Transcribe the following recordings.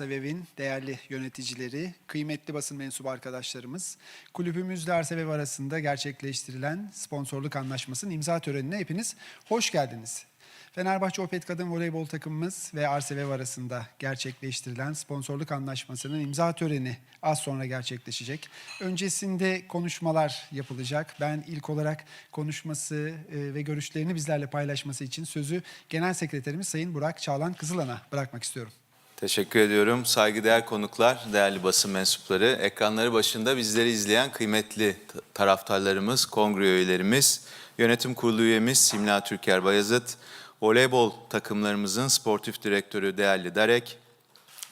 Arsavev'in değerli yöneticileri, kıymetli basın mensubu arkadaşlarımız, kulübümüzle Arsavev arasında gerçekleştirilen sponsorluk anlaşmasının imza törenine hepiniz hoş geldiniz. Fenerbahçe Opet Kadın Voleybol takımımız ve Arsevev arasında gerçekleştirilen sponsorluk anlaşmasının imza töreni az sonra gerçekleşecek. Öncesinde konuşmalar yapılacak. Ben ilk olarak konuşması e, ve görüşlerini bizlerle paylaşması için sözü Genel Sekreterimiz Sayın Burak Çağlan Kızılan'a bırakmak istiyorum. Teşekkür ediyorum. Saygıdeğer konuklar, değerli basın mensupları, ekranları başında bizleri izleyen kıymetli taraftarlarımız, kongre üyelerimiz, yönetim kurulu üyemiz Simla Türker Bayazıt, voleybol takımlarımızın sportif direktörü değerli Darek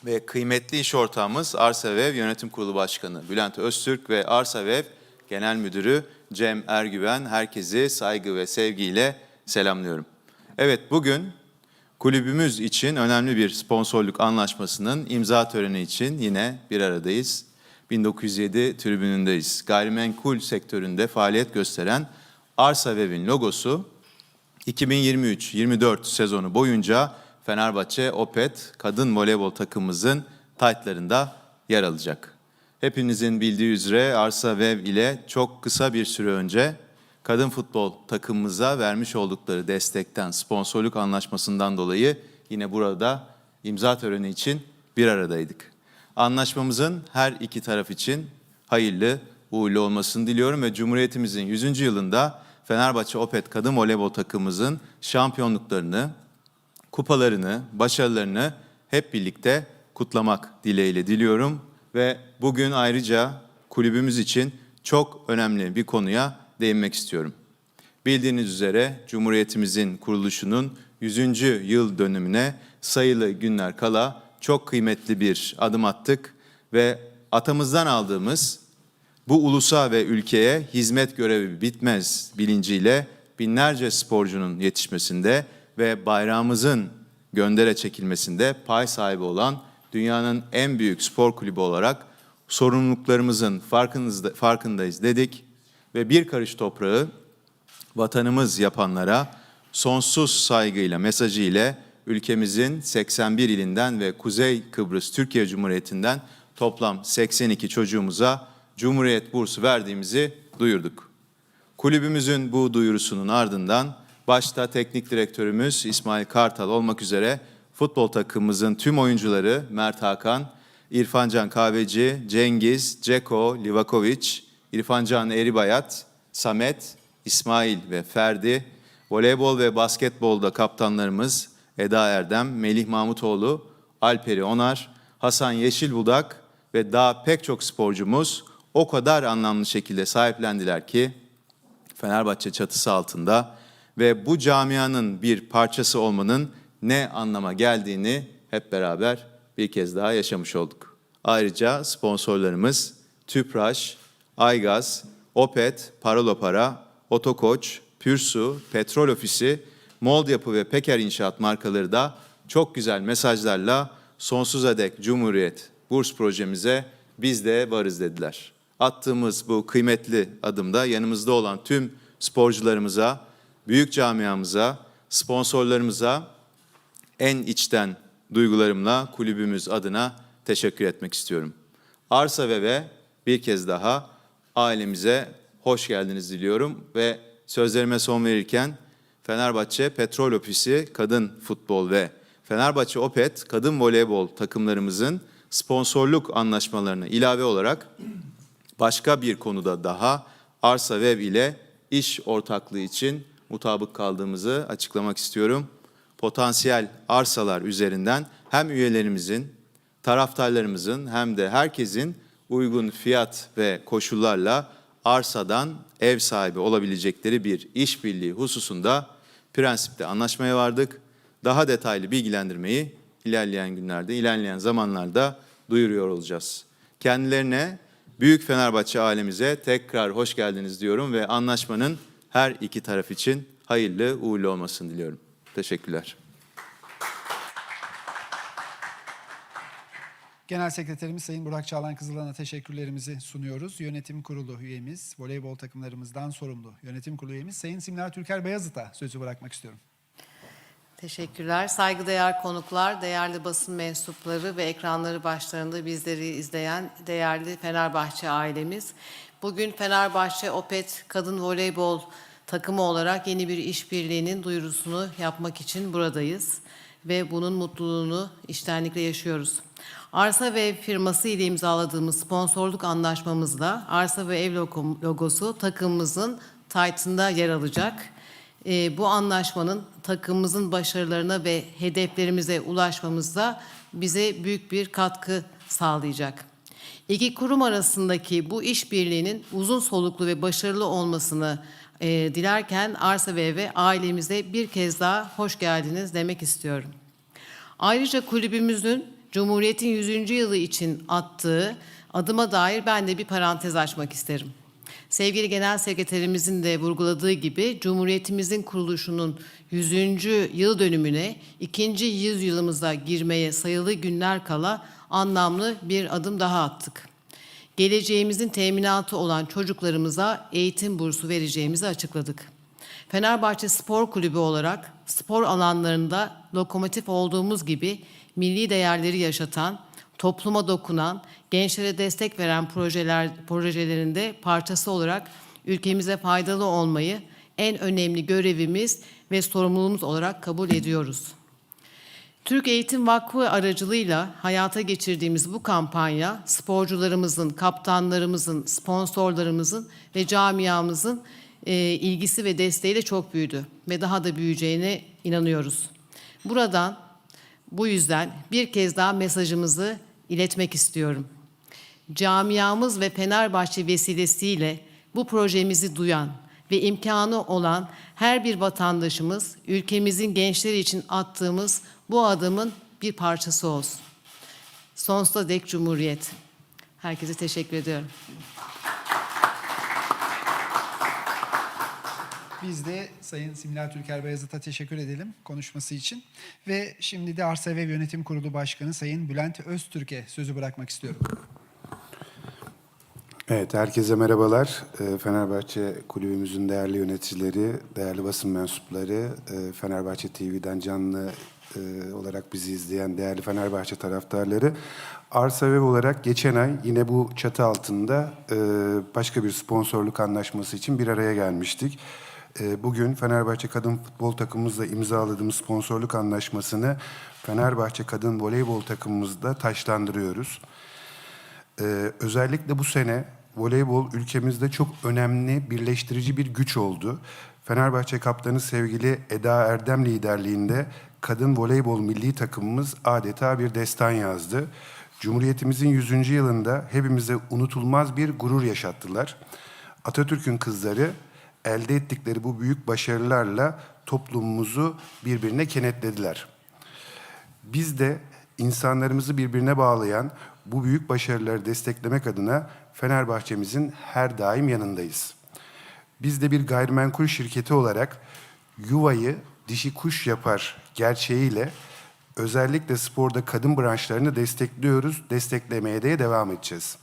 ve kıymetli iş ortağımız Arsavev Yönetim Kurulu Başkanı Bülent Öztürk ve Arsavev Genel Müdürü Cem Ergüven herkesi saygı ve sevgiyle selamlıyorum. Evet bugün Kulübümüz için önemli bir sponsorluk anlaşmasının imza töreni için yine bir aradayız. 1907 tribünündeyiz. Gayrimenkul sektöründe faaliyet gösteren Arsa Web'in logosu 2023-24 sezonu boyunca Fenerbahçe Opet kadın voleybol takımımızın taytlarında yer alacak. Hepinizin bildiği üzere Arsa Web ile çok kısa bir süre önce kadın futbol takımımıza vermiş oldukları destekten, sponsorluk anlaşmasından dolayı yine burada imza töreni için bir aradaydık. Anlaşmamızın her iki taraf için hayırlı, uğurlu olmasını diliyorum ve Cumhuriyetimizin 100. yılında Fenerbahçe Opet kadın voleybol takımımızın şampiyonluklarını, kupalarını, başarılarını hep birlikte kutlamak dileğiyle diliyorum ve bugün ayrıca kulübümüz için çok önemli bir konuya değinmek istiyorum. Bildiğiniz üzere Cumhuriyetimizin kuruluşunun 100. yıl dönümüne sayılı günler kala çok kıymetli bir adım attık ve atamızdan aldığımız bu ulusa ve ülkeye hizmet görevi bitmez bilinciyle binlerce sporcunun yetişmesinde ve bayrağımızın göndere çekilmesinde pay sahibi olan dünyanın en büyük spor kulübü olarak sorumluluklarımızın farkındayız dedik ve bir karış toprağı vatanımız yapanlara sonsuz saygıyla mesajı ile ülkemizin 81 ilinden ve Kuzey Kıbrıs Türkiye Cumhuriyeti'nden toplam 82 çocuğumuza Cumhuriyet bursu verdiğimizi duyurduk. Kulübümüzün bu duyurusunun ardından başta teknik direktörümüz İsmail Kartal olmak üzere futbol takımımızın tüm oyuncuları Mert Hakan, İrfancan Kahveci, Cengiz, Ceko, Livakovic, İrfancan Eribayat, Samet, İsmail ve Ferdi, voleybol ve basketbolda kaptanlarımız Eda Erdem, Melih Mahmutoğlu, Alperi Onar, Hasan Yeşilbudak ve daha pek çok sporcumuz o kadar anlamlı şekilde sahiplendiler ki Fenerbahçe çatısı altında ve bu camianın bir parçası olmanın ne anlama geldiğini hep beraber bir kez daha yaşamış olduk. Ayrıca sponsorlarımız Tüpraş, Aygaz, Opet, Paralopara, Otokoç, Pürsu, Petrol Ofisi, Mold Yapı ve Peker İnşaat markaları da çok güzel mesajlarla sonsuza dek Cumhuriyet burs projemize biz de varız dediler. Attığımız bu kıymetli adımda yanımızda olan tüm sporcularımıza, büyük camiamıza, sponsorlarımıza en içten duygularımla kulübümüz adına teşekkür etmek istiyorum. Arsa ve bir kez daha ailemize hoş geldiniz diliyorum ve sözlerime son verirken Fenerbahçe Petrol Ofisi Kadın Futbol ve Fenerbahçe Opet Kadın Voleybol takımlarımızın sponsorluk anlaşmalarına ilave olarak başka bir konuda daha Arsa Web ile iş ortaklığı için mutabık kaldığımızı açıklamak istiyorum. Potansiyel arsalar üzerinden hem üyelerimizin, taraftarlarımızın hem de herkesin uygun fiyat ve koşullarla arsadan ev sahibi olabilecekleri bir işbirliği hususunda prensipte anlaşmaya vardık. Daha detaylı bilgilendirmeyi ilerleyen günlerde, ilerleyen zamanlarda duyuruyor olacağız. Kendilerine Büyük Fenerbahçe ailemize tekrar hoş geldiniz diyorum ve anlaşmanın her iki taraf için hayırlı uğurlu olmasını diliyorum. Teşekkürler. Genel Sekreterimiz Sayın Burak Çağlan Kızılan'a teşekkürlerimizi sunuyoruz. Yönetim Kurulu üyemiz, voleybol takımlarımızdan sorumlu yönetim kurulu üyemiz Sayın Simler Türker Bayazıt'a sözü bırakmak istiyorum. Teşekkürler. Saygıdeğer konuklar, değerli basın mensupları ve ekranları başlarında bizleri izleyen değerli Fenerbahçe ailemiz. Bugün Fenerbahçe Opet Kadın Voleybol takımı olarak yeni bir işbirliğinin duyurusunu yapmak için buradayız. Ve bunun mutluluğunu içtenlikle yaşıyoruz. Arsa ve firması ile imzaladığımız sponsorluk anlaşmamızda Arsa ve Ev logo- logosu takımımızın taytında yer alacak. Ee, bu anlaşmanın takımımızın başarılarına ve hedeflerimize ulaşmamızda bize büyük bir katkı sağlayacak. İki kurum arasındaki bu işbirliğinin uzun soluklu ve başarılı olmasını e, dilerken Arsa ve Eve ailemize bir kez daha hoş geldiniz demek istiyorum. Ayrıca kulübümüzün Cumhuriyet'in 100. yılı için attığı adıma dair ben de bir parantez açmak isterim. Sevgili Genel Sekreterimizin de vurguladığı gibi Cumhuriyetimizin kuruluşunun 100. yıl dönümüne ikinci yüzyılımıza girmeye sayılı günler kala anlamlı bir adım daha attık. Geleceğimizin teminatı olan çocuklarımıza eğitim bursu vereceğimizi açıkladık. Fenerbahçe Spor Kulübü olarak spor alanlarında lokomotif olduğumuz gibi milli değerleri yaşatan, topluma dokunan, gençlere destek veren projeler projelerinde parçası olarak ülkemize faydalı olmayı en önemli görevimiz ve sorumluluğumuz olarak kabul ediyoruz. Türk Eğitim Vakfı aracılığıyla hayata geçirdiğimiz bu kampanya sporcularımızın, kaptanlarımızın, sponsorlarımızın ve camiamızın e, ilgisi ve desteğiyle çok büyüdü ve daha da büyüyeceğine inanıyoruz. Buradan bu yüzden bir kez daha mesajımızı iletmek istiyorum. Camiamız ve Fenerbahçe vesilesiyle bu projemizi duyan ve imkanı olan her bir vatandaşımız ülkemizin gençleri için attığımız bu adımın bir parçası olsun. Sonsuza dek Cumhuriyet. Herkese teşekkür ediyorum. Biz de Sayın Simla Türker Beyazıt'a teşekkür edelim konuşması için. Ve şimdi de Arsa ve Yönetim Kurulu Başkanı Sayın Bülent Öztürk'e sözü bırakmak istiyorum. Evet, herkese merhabalar. Ee, Fenerbahçe Kulübümüzün değerli yöneticileri, değerli basın mensupları, e, Fenerbahçe TV'den canlı e, olarak bizi izleyen değerli Fenerbahçe taraftarları. Arsa Vev olarak geçen ay yine bu çatı altında e, başka bir sponsorluk anlaşması için bir araya gelmiştik. E, Bugün Fenerbahçe Kadın Futbol takımımızla imzaladığımız sponsorluk anlaşmasını Fenerbahçe Kadın Voleybol takımımızda taşlandırıyoruz. Ee, özellikle bu sene voleybol ülkemizde çok önemli birleştirici bir güç oldu. Fenerbahçe kaptanı sevgili Eda Erdem liderliğinde kadın voleybol milli takımımız adeta bir destan yazdı. Cumhuriyetimizin 100. yılında hepimize unutulmaz bir gurur yaşattılar. Atatürk'ün kızları elde ettikleri bu büyük başarılarla toplumumuzu birbirine kenetlediler. Biz de insanlarımızı birbirine bağlayan bu büyük başarıları desteklemek adına Fenerbahçe'mizin her daim yanındayız. Biz de bir gayrimenkul şirketi olarak yuvayı dişi kuş yapar gerçeğiyle özellikle sporda kadın branşlarını destekliyoruz, desteklemeye de devam edeceğiz.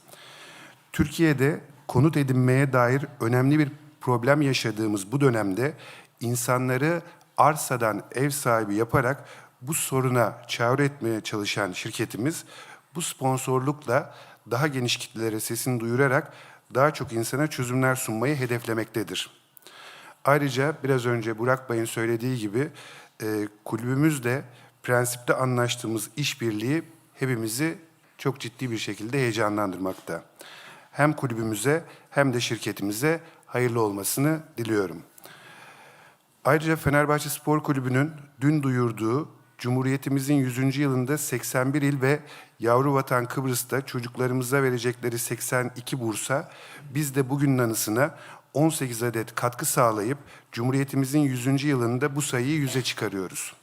Türkiye'de konut edinmeye dair önemli bir problem yaşadığımız bu dönemde insanları arsadan ev sahibi yaparak bu soruna çare etmeye çalışan şirketimiz bu sponsorlukla daha geniş kitlelere sesini duyurarak daha çok insana çözümler sunmayı hedeflemektedir. Ayrıca biraz önce Burak Bey'in söylediği gibi e, kulübümüzle prensipte anlaştığımız işbirliği hepimizi çok ciddi bir şekilde heyecanlandırmakta. Hem kulübümüze hem de şirketimize hayırlı olmasını diliyorum. Ayrıca Fenerbahçe Spor Kulübü'nün dün duyurduğu Cumhuriyetimizin 100. yılında 81 il ve yavru vatan Kıbrıs'ta çocuklarımıza verecekleri 82 bursa biz de bugünün anısına 18 adet katkı sağlayıp Cumhuriyetimizin 100. yılında bu sayıyı yüze çıkarıyoruz.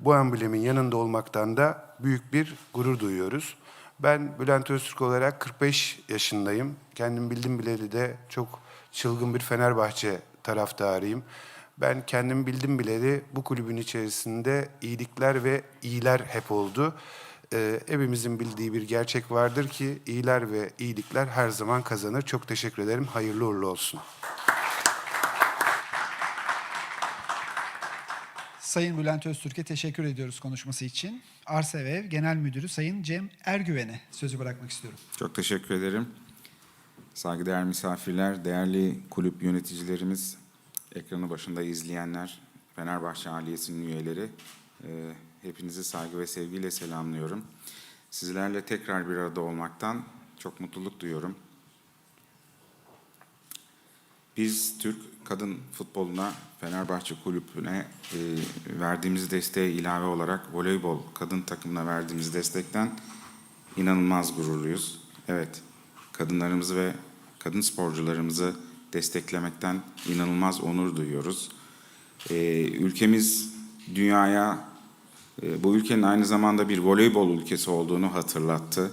Bu emblemin yanında olmaktan da büyük bir gurur duyuyoruz. Ben Bülent Öztürk olarak 45 yaşındayım. Kendim bildim bileli de çok çılgın bir Fenerbahçe taraftarıyım. Ben kendim bildim bileli bu kulübün içerisinde iyilikler ve iyiler hep oldu. Ee, hepimizin bildiği bir gerçek vardır ki iyiler ve iyilikler her zaman kazanır. Çok teşekkür ederim. Hayırlı uğurlu olsun. Sayın Bülent Öztürk'e teşekkür ediyoruz konuşması için. Arsa ve Ev Genel Müdürü Sayın Cem Ergüven'e sözü bırakmak istiyorum. Çok teşekkür ederim. Saygıdeğer misafirler, değerli kulüp yöneticilerimiz, ekranı başında izleyenler, Fenerbahçe ailesinin üyeleri, e, hepinizi saygı ve sevgiyle selamlıyorum. Sizlerle tekrar bir arada olmaktan çok mutluluk duyuyorum. Biz Türk kadın futboluna, Fenerbahçe kulübüne e, verdiğimiz desteğe ilave olarak voleybol kadın takımına verdiğimiz destekten inanılmaz gururluyuz. Evet, kadınlarımızı ve kadın sporcularımızı desteklemekten inanılmaz onur duyuyoruz. E, ülkemiz dünyaya bu ülkenin aynı zamanda bir voleybol ülkesi olduğunu hatırlattı.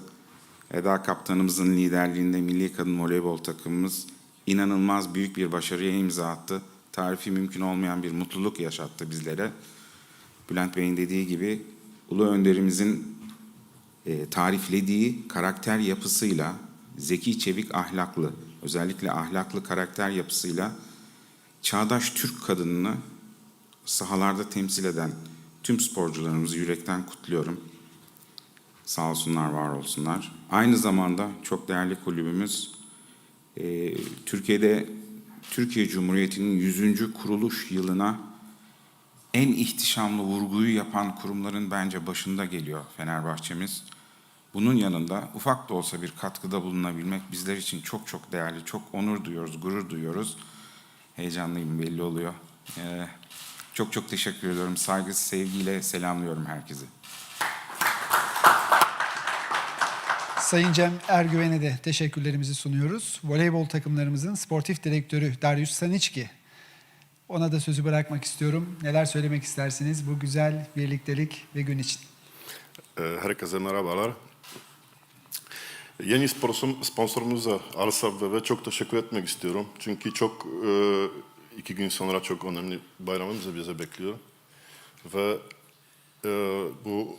Eda Kaptanımızın liderliğinde milli kadın voleybol takımımız inanılmaz büyük bir başarıya imza attı. Tarifi mümkün olmayan bir mutluluk yaşattı bizlere. Bülent Bey'in dediği gibi Ulu Önderimizin e, tariflediği karakter yapısıyla, zeki, çevik, ahlaklı, özellikle ahlaklı karakter yapısıyla çağdaş Türk kadınını sahalarda temsil eden tüm sporcularımızı yürekten kutluyorum. Sağ olsunlar, var olsunlar. Aynı zamanda çok değerli kulübümüz e, Türkiye'de Türkiye Cumhuriyeti'nin 100. kuruluş yılına en ihtişamlı vurguyu yapan kurumların bence başında geliyor Fenerbahçemiz. Bunun yanında ufak da olsa bir katkıda bulunabilmek bizler için çok çok değerli, çok onur duyuyoruz, gurur duyuyoruz. Heyecanlıyım belli oluyor. Ee, çok çok teşekkür ediyorum. Saygı, sevgiyle selamlıyorum herkesi. Sayın Cem Ergüven'e de teşekkürlerimizi sunuyoruz. Voleybol takımlarımızın sportif direktörü Darius Saniçki. Ona da sözü bırakmak istiyorum. Neler söylemek istersiniz bu güzel birliktelik ve gün için? Ee, Herkese merhabalar. Yeni sponsorum- sponsorumuza Arsa ve çok teşekkür etmek istiyorum. Çünkü çok e, iki gün sonra çok önemli bayramımız bize bekliyor. Ve e, bu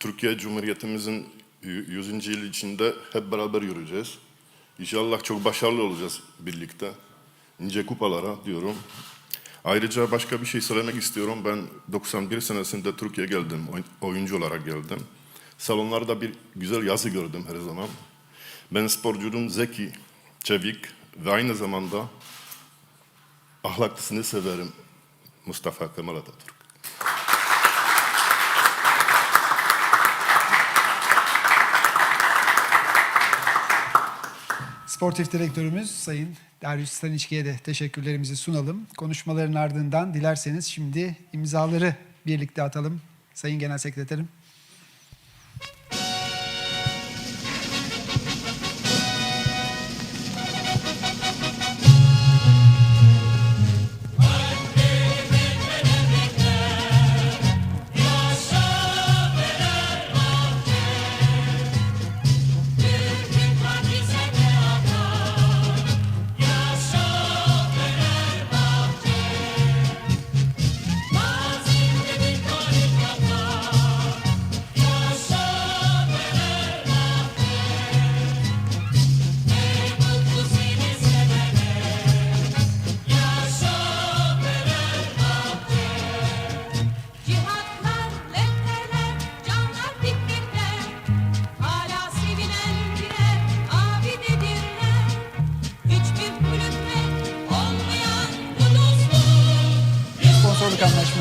Türkiye Cumhuriyetimizin 100. yıl içinde hep beraber yürüyeceğiz. İnşallah çok başarılı olacağız birlikte. Nice kupalara diyorum. Ayrıca başka bir şey söylemek istiyorum. Ben 91 senesinde Türkiye'ye geldim. oy- Oyuncu olarak geldim. Salonlarda bir güzel yazı gördüm her zaman. Ben sporcuyum zeki, çevik ve aynı zamanda ahlaklısını severim. Mustafa Kemal Atatürk. Sportif direktörümüz Sayın Darius Staniçki'ye de teşekkürlerimizi sunalım. Konuşmaların ardından dilerseniz şimdi imzaları birlikte atalım. Sayın Genel Sekreterim.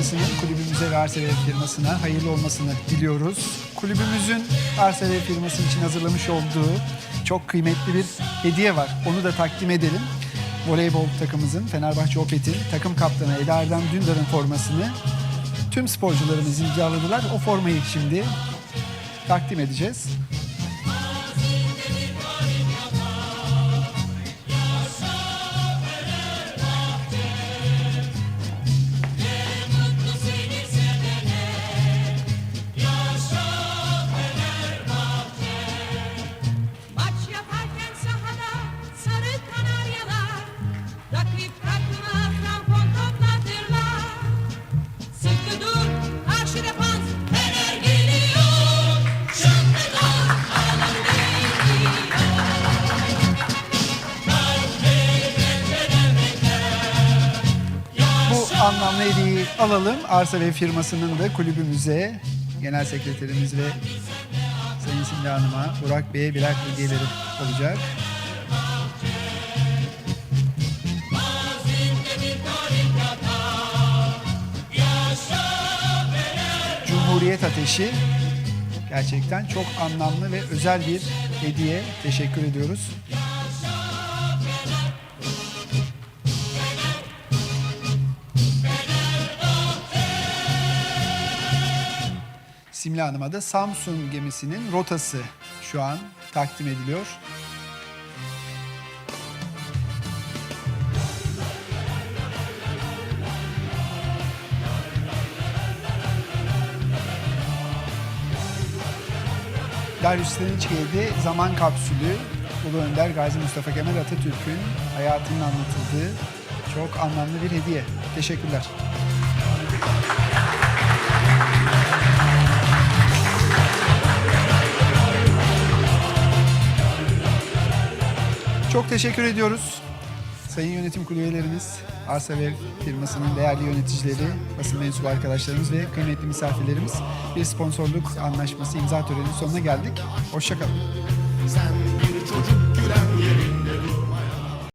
Anlaşmasının kulübümüze ve Arsev firmasına hayırlı olmasını diliyoruz. Kulübümüzün Arsev firması için hazırlamış olduğu çok kıymetli bir hediye var. Onu da takdim edelim. Voleybol takımımızın Fenerbahçe Opet'in takım kaptanı Eda Erdem Dündar'ın formasını tüm sporcularımız imzaladılar. O formayı şimdi takdim edeceğiz. Anlamlı hediyeyi alalım. Arsa ve firmasının da kulübümüze, genel sekreterimiz ve Sayın Simge Hanım'a, Burak Bey'e birer hediyeleri olacak. Cumhuriyet Ateşi gerçekten çok anlamlı ve özel bir hediye. Teşekkür ediyoruz. Simla Hanım'a da Samsung gemisinin rotası şu an takdim ediliyor. Darius Staniçki'ye zaman kapsülü Ulu Önder Gazi Mustafa Kemal Atatürk'ün hayatının anlatıldığı çok anlamlı bir hediye. Teşekkürler. Çok teşekkür ediyoruz. Sayın yönetim kurulu üyelerimiz, Arsa ve firmasının değerli yöneticileri, basın mensubu arkadaşlarımız ve kıymetli misafirlerimiz bir sponsorluk anlaşması imza töreninin sonuna geldik. Hoşçakalın.